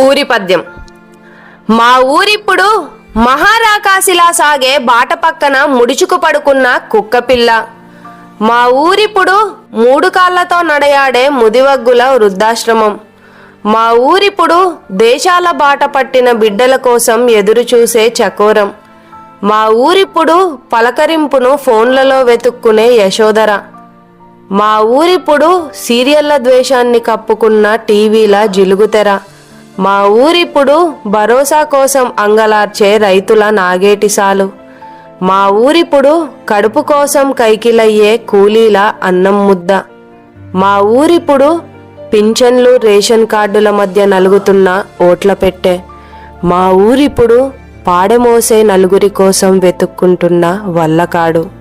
ఊరి పద్యం. మా ఊరిప్పుడు మహారాకాశిలా సాగే బాట పక్కన ముడుచుకు పడుకున్న కుక్కపిల్ల మా ఊరిప్పుడు మూడు కాళ్ళతో నడయాడే ముదివగ్గుల వృద్ధాశ్రమం. మా ఊరిప్పుడు దేశాల బాట పట్టిన బిడ్డల కోసం ఎదురు చూసే చకోరం. మా ఊరిప్పుడు పలకరింపును ఫోన్లలో వెతుక్కునే యశోధర. మా ఊరిప్పుడు సీరియళ్ళ ద్వేషాన్ని కప్పుకున్న టీవీల జిలుగుతెర. మా ఊరిప్పుడు భరోసా కోసం అంగలార్చే రైతుల నాగేటిసాలు మా ఊరిప్పుడు కడుపు కోసం కైకిలయ్యే కూలీల అన్నం ముద్ద. మా ఊరిప్పుడు పింఛన్లు రేషన్ కార్డుల మధ్య నలుగుతున్న ఓట్ల పెట్టె. మా ఊరిప్పుడు పాడెమోసే నలుగురి కోసం వెతుక్కుంటున్న వల్లకాడు.